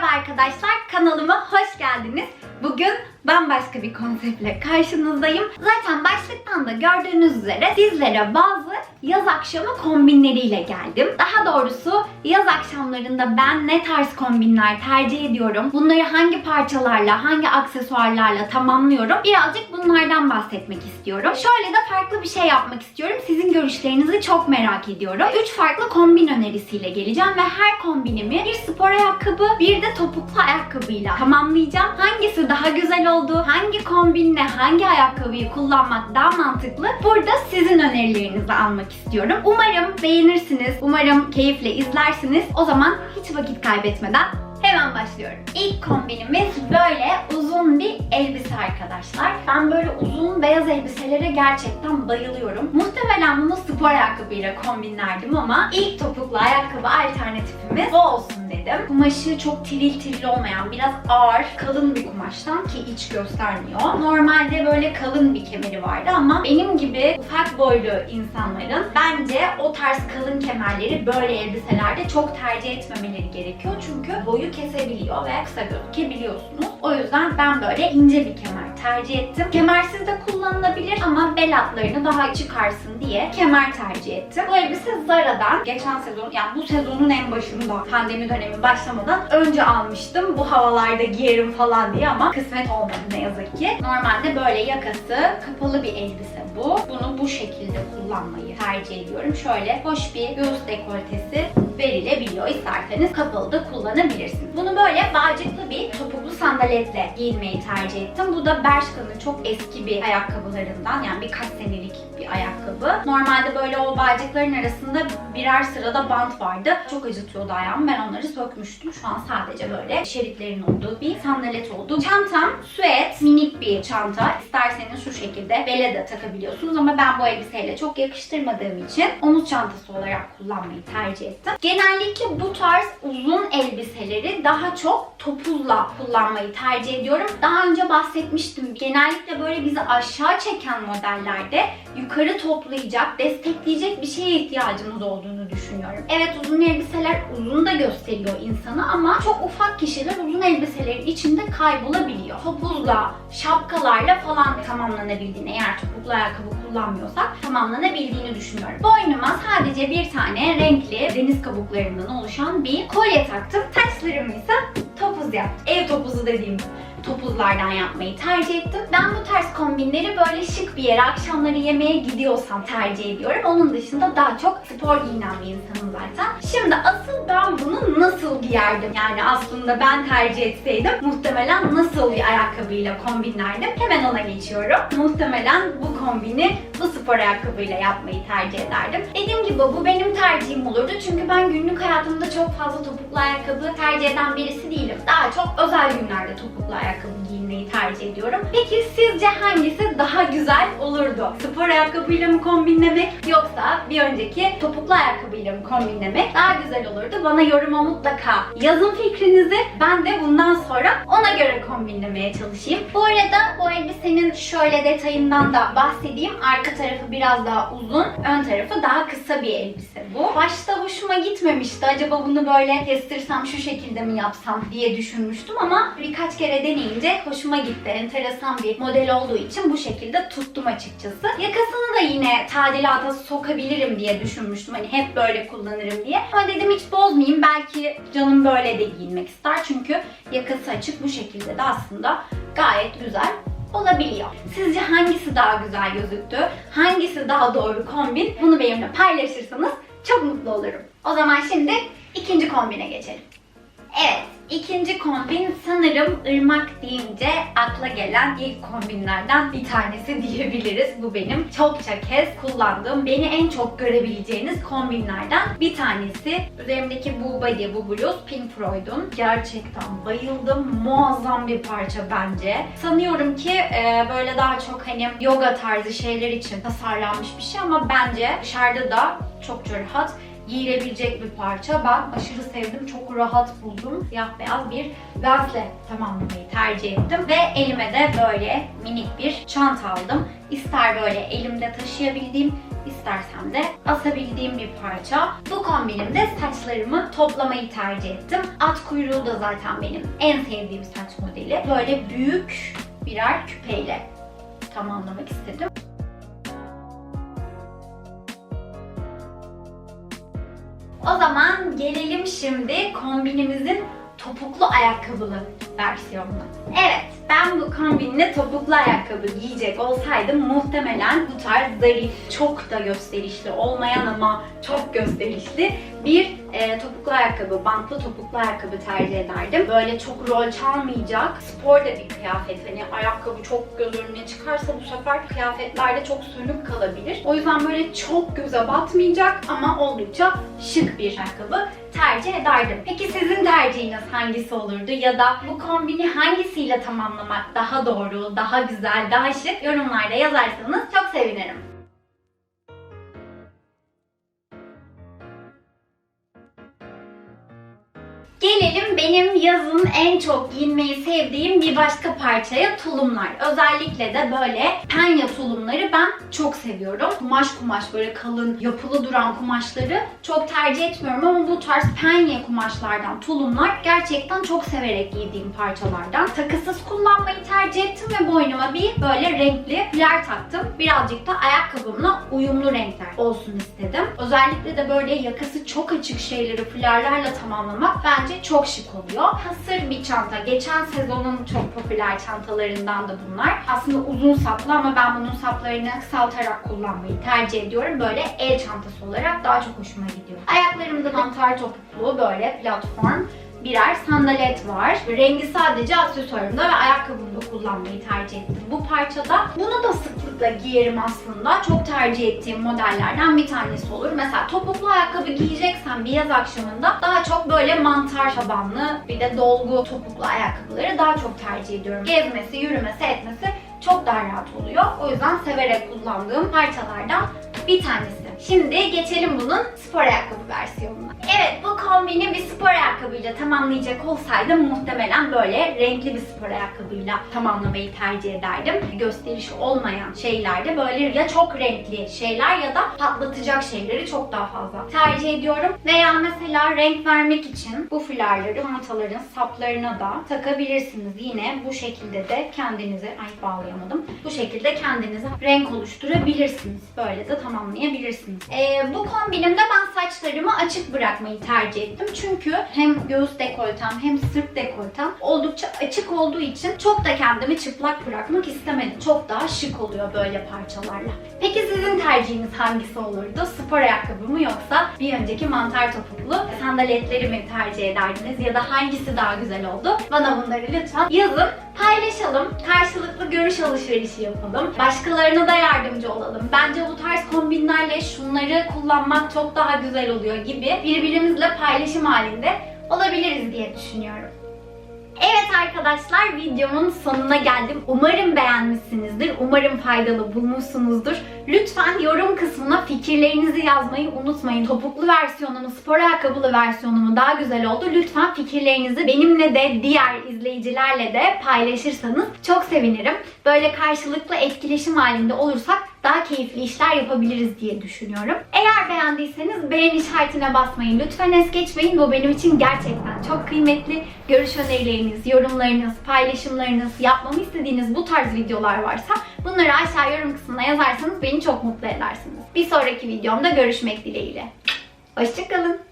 Merhaba arkadaşlar, kanalıma hoş geldiniz. Bugün bambaşka bir konseptle karşınızdayım. Zaten başlıktan da gördüğünüz üzere sizlere bazı yaz akşamı kombinleriyle geldim. Daha doğrusu yaz akşamlarında ben ne tarz kombinler tercih ediyorum? Bunları hangi parçalarla, hangi aksesuarlarla tamamlıyorum? Birazcık bunlardan bahsetmek istiyorum. Şöyle de farklı bir şey yapmak istiyorum. Sizin görüşlerinizi çok merak ediyorum. 3 farklı kombin önerisiyle geleceğim ve her kombinimi bir spor ayakkabı, bir de topuklu ayakkabıyla tamamlayacağım. Hangisi daha güzel oldu? Hangi kombinle hangi ayakkabıyı kullanmak daha mantıklı? Burada sizin önerilerinizi almak istiyorum. Umarım beğenirsiniz. Umarım keyifle izlersiniz. O zaman hiç vakit kaybetmeden Hemen başlıyorum. İlk kombinimiz böyle uzun bir elbise arkadaşlar. Ben böyle uzun beyaz elbiselere gerçekten bayılıyorum. Muhtemelen bunu spor ayakkabıyla kombinlerdim ama ilk topuklu ayakkabı alternatifimiz bu olsun dedim. Kumaşı çok tiril tiril olmayan, biraz ağır, kalın bir kumaştan ki iç göstermiyor. Normalde böyle kalın bir kemeri vardı ama benim gibi ufak boylu insanların bence o tarz kalın kemerleri böyle elbiselerde çok tercih etmemeleri gerekiyor. Çünkü boyu kesebiliyor ve kısa gözükebiliyorsunuz. O yüzden ben böyle ince bir kemer tercih ettim. Kemersiz de kullanılabilir ama bel hatlarını daha çıkarsın diye kemer tercih ettim. Bu elbise Zara'dan geçen sezon yani bu sezonun en başında pandemi dönemi başlamadan önce almıştım. Bu havalarda giyerim falan diye ama kısmet olmadı ne yazık ki. Normalde böyle yakası kapalı bir elbise bu. Bunu bu şekilde kullanmayı tercih ediyorum. Şöyle hoş bir göğüs dekoltesi verilebiliyor. İsterseniz kapalı da kullanabilirsiniz. Bunu böyle bağcıklı bir topuklu sandaletle giyinmeyi tercih ettim. Bu da Bershka'nın çok eski bir ayakkabılarından yani birkaç senelik ayakkabı. Normalde böyle o bağcıkların arasında birer sırada bant vardı. Çok acıtıyordu ayağımı. Ben onları sökmüştüm. Şu an sadece böyle şeritlerin olduğu bir sandalet oldu. Çantam süet minik bir çanta. İsterseniz şu şekilde bele de takabiliyorsunuz ama ben bu elbiseyle çok yakıştırmadığım için omuz çantası olarak kullanmayı tercih ettim. Genellikle bu tarz uzun elbiseleri daha çok topuzla kullanmayı tercih ediyorum. Daha önce bahsetmiştim. Genellikle böyle bizi aşağı çeken modellerde yukarı toplayacak, destekleyecek bir şeye ihtiyacımız olduğunu düşünüyorum. Evet uzun elbiseler uzun da gösteriyor insanı ama çok ufak kişiler uzun elbiselerin içinde kaybolabiliyor. Topuzla, şapkalarla falan tamamlanabildiğini eğer topuklu ayakkabı kullanmıyorsak tamamlanabildiğini düşünüyorum. Boynuma sadece bir tane renkli deniz kabuklarından oluşan bir kolye taktım. Taçlarımı ise topuz yaptım. Ev topuzu dediğimiz topuzlardan yapmayı tercih ettim. Ben bu tarz kombinleri böyle şık bir yere akşamları yemeğe gidiyorsam tercih ediyorum. Onun dışında daha çok spor giyinen bir insanım zaten. Şimdi asıl ben bunu nasıl giyerdim? Yani aslında ben tercih etseydim muhtemelen nasıl bir ayakkabıyla kombinlerdim? Hemen ona geçiyorum. Muhtemelen bu kombini bu spor ayakkabıyla yapmayı tercih ederdim. Dediğim gibi bu benim tercihim olurdu. Çünkü ben günlük hayatımda çok fazla topuklu ayakkabı tercih eden birisi değilim. Daha çok özel günlerde topuklu ayakkabı giymeyi tercih ediyorum. Peki sizce hangisi daha güzel Spor ayakkabıyla mı kombinlemek yoksa bir önceki topuklu ayakkabıyla mı kombinlemek daha güzel olurdu? Bana yoruma mutlaka yazın fikrinizi. Ben de bundan sonra ona göre kombinlemeye çalışayım. Bu arada bu elbisenin şöyle detayından da bahsedeyim. Arka tarafı biraz daha uzun, ön tarafı daha kısa bir elbise bu. Başta hoşuma gitmemişti. Acaba bunu böyle kestirsem şu şekilde mi yapsam diye düşünmüştüm ama birkaç kere deneyince hoşuma gitti. Enteresan bir model olduğu için bu şekilde tuttum açıkçası. Yakasını da yine tadilata sokabilirim diye düşünmüştüm. Hani hep böyle kullanırım diye. Ama dedim hiç bozmayayım. Belki canım böyle de giyinmek ister. Çünkü yakası açık bu şekilde de aslında gayet güzel olabiliyor. Sizce hangisi daha güzel gözüktü? Hangisi daha doğru kombin? Bunu benimle paylaşırsanız çok mutlu olurum. O zaman şimdi ikinci kombine geçelim. Evet, ikinci kombin sanırım ırmak deyince akla gelen ilk kombinlerden bir tanesi diyebiliriz. Bu benim çokça kez kullandığım, beni en çok görebileceğiniz kombinlerden bir tanesi. Üzerimdeki bu body, bu bluz Pink Floyd'un. Gerçekten bayıldım. Muazzam bir parça bence. Sanıyorum ki e, böyle daha çok hani yoga tarzı şeyler için tasarlanmış bir şey ama bence dışarıda da çokça rahat giyilebilecek bir parça. Ben aşırı sevdim. Çok rahat buldum. Siyah beyaz bir lensle tamamlamayı tercih ettim. Ve elime de böyle minik bir çanta aldım. İster böyle elimde taşıyabildiğim istersem de asabildiğim bir parça. Bu kombinimde saçlarımı toplamayı tercih ettim. At kuyruğu da zaten benim en sevdiğim saç modeli. Böyle büyük birer küpeyle tamamlamak istedim. O zaman gelelim şimdi kombinimizin topuklu ayakkabılı versiyonuna. Evet, ben bu kombinle topuklu ayakkabı giyecek olsaydım muhtemelen bu tarz zarif, çok da gösterişli olmayan ama çok gösterişli bir e, topuklu ayakkabı, bantlı topuklu ayakkabı tercih ederdim. Böyle çok rol çalmayacak, spor da bir kıyafet. Hani ayakkabı çok göz önüne çıkarsa bu sefer kıyafetlerde çok sönük kalabilir. O yüzden böyle çok göze batmayacak ama oldukça şık bir ayakkabı tercih ederdim. Peki sizin tercihiniz hangisi olurdu ya da bu kombini hangisiyle tamamlamak daha doğru, daha güzel, daha şık yorumlarda yazarsanız çok sevinirim. Gelelim benim yazın en çok giyinmeyi sevdiğim bir başka parçaya tulumlar. Özellikle de böyle penye tulumları ben çok seviyorum. Kumaş kumaş böyle kalın yapılı duran kumaşları çok tercih etmiyorum ama bu tarz penye kumaşlardan tulumlar gerçekten çok severek giydiğim parçalardan. Takısız kullanmayı tercih ettim ve boynuma bir böyle renkli fler taktım. Birazcık da ayakkabımla uyumlu renkler olsun istedim. Özellikle de böyle yakası çok açık şeyleri flerlerle tamamlamak bence çok şık oluyor. Hasır bir çanta. Geçen sezonun çok popüler çantalarından da bunlar. Aslında uzun saplı ama ben bunun saplarını kısaltarak kullanmayı tercih ediyorum. Böyle el çantası olarak daha çok hoşuma gidiyor. Ayaklarımda mantar topuklu böyle platform birer sandalet var. Rengi sadece aksesuarımda ve ayakkabımda kullanmayı tercih ettim. Bu parçada bunu da sıklıkla giyerim aslında. Çok tercih ettiğim modellerden bir tanesi olur. Mesela topuklu ayakkabı giyeceksen bir yaz akşamında daha çok böyle mantar tabanlı bir de dolgu topuklu ayakkabıları daha çok tercih ediyorum. Gezmesi, yürümesi, etmesi çok daha rahat oluyor. O yüzden severek kullandığım parçalardan bir tanesi. Şimdi geçelim bunun spor ayakkabı versiyonuna. Evet bu kombini bir spor ayakkabıyla tamamlayacak olsaydım muhtemelen böyle renkli bir spor ayakkabıyla tamamlamayı tercih ederdim. Gösterişi olmayan şeylerde böyle ya çok renkli şeyler ya da patlatacak şeyleri çok daha fazla tercih ediyorum. Veya mesela renk vermek için bu fularları mataların saplarına da takabilirsiniz. Yine bu şekilde de kendinize, ay bağlayamadım. Bu şekilde kendinize renk oluşturabilirsiniz. Böyle de tamamlayabilirsiniz. Ee, bu kombinimde ben saçlarımı açık bırakmayı tercih ettim. Çünkü hem göğüs dekoltem hem sırt dekoltem oldukça açık olduğu için çok da kendimi çıplak bırakmak istemedim. Çok daha şık oluyor böyle parçalarla. Peki sizin tercihiniz hangisi olurdu? Spor ayakkabı mı yoksa bir önceki mantar topuklu sandaletleri mi tercih ederdiniz? Ya da hangisi daha güzel oldu? Bana bunları lütfen yazın. Paylaşalım. Karşılıklı görüş alışverişi yapalım. Başkalarına da yardımcı olalım. Bence bu tarz kombinlerle şunları kullanmak çok daha güzel oluyor gibi birbirimizle paylaşım halinde olabiliriz diye düşünüyorum. Evet arkadaşlar videomun sonuna geldim. Umarım beğenmişsinizdir. Umarım faydalı bulmuşsunuzdur. Lütfen yorum kısmına fikirlerinizi yazmayı unutmayın. Topuklu versiyonumu, spor ayakkabılı versiyonumu daha güzel oldu. Lütfen fikirlerinizi benimle de diğer izleyicilerle de paylaşırsanız çok sevinirim. Böyle karşılıklı etkileşim halinde olursak daha keyifli işler yapabiliriz diye düşünüyorum. Eğer beğendiyseniz beğen işaretine basmayı lütfen es geçmeyin. Bu benim için gerçekten çok kıymetli. Görüş önerileriniz, yorumlarınız, paylaşımlarınız, yapmamı istediğiniz bu tarz videolar varsa bunları aşağı yorum kısmına yazarsanız beni çok mutlu edersiniz. Bir sonraki videomda görüşmek dileğiyle. Hoşçakalın.